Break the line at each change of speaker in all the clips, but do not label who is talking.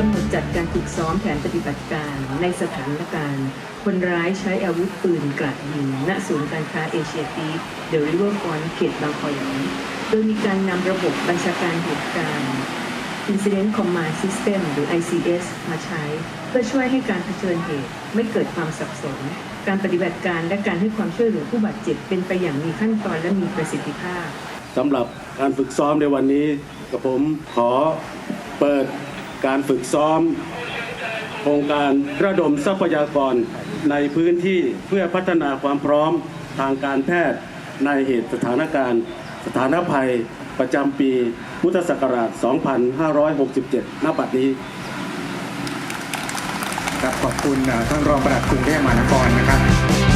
กำหนดจัดการฝึกซ้อมแผนปฏิบัติการ ในสถานการณ์ คนร้ายใช้อาวุธปืนกราดยิงณศูนย์การค้าเอเชียทีเดอะริเวอร์ฟอนเขตบางกอกหลงโดยมีการนำระบบบัญชาการเหตุการณ์ Incident Command System หรือ ICS มาใช้ เพื่อช่วยให้การเผชิญเหตุ ไม่เกิดความสับสน การปฏิบัติการและการให้ความช่วยเหลือผู้บาดเจ็บเป็นไปอย่างมีขั้นตอนและมีประสิทธิภาพ
สำหรับการฝึกซ้อมในวันนี้กับผมขอเปิด การฝึกซ้อมโครงการระดมทรัพยากรในพื้นที่เพื่อพัฒนาความพร้อมทางการแพทย์ในเหตุสถานการณ์ สถานภัยประจำปีพุทธศักราช 2567 ณ บัดนี้
ครับขอบคุณท่านรองปลัดกรุงเทพมหานครนะครับ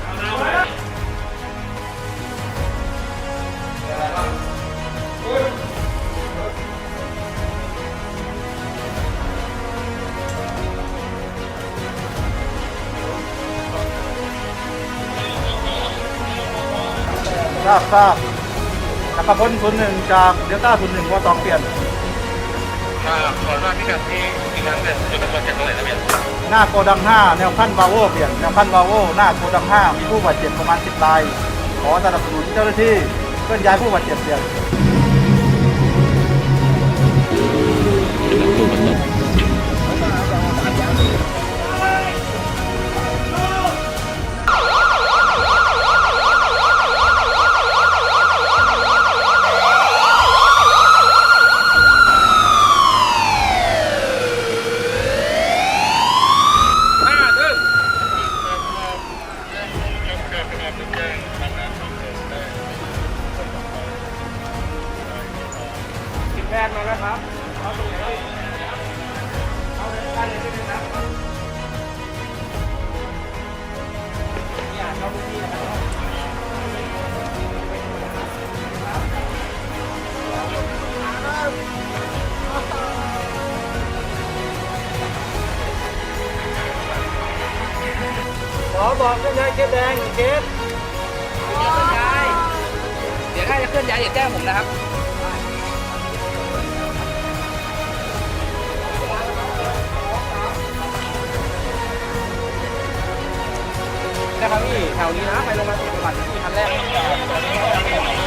ที่สุด
ทราบทราบจักรพลศูนย์หนึ่งจากเดลต้าศูนย์หนึ่งว่าตองเปลี่ยน
อ่าขอทราบพิกัดที่อีกครั้งหนึ่งจุดตำรวจจากตรงไหนนะเบียร์
หน้าโกดังห้าแนวขั้นบาโวเปลี่ยนแนวขั้นบาโวหน้าโกดังห้ามีผู้บาดเจ็บประมาณสิบรายขอสนับสนุนเจ้าหน้าที่เคลื่อนย้ายผู้บาดเจ็บเปลี่ยน
ห้า
ทีมแพทย์มาแล้วครับเขาตรงไหน อบอกเคลื่อนย้ายเคสแดงเคส
เดี๋ยวเคลื่อนย้ายเดี๋ยวถ้าจะเคลื่อนย้ายอย่าแจ้งผมนะครับ
นะครับพี่แถวนี้นะ ไปลงมาบาลจังหวัดที่คันแรก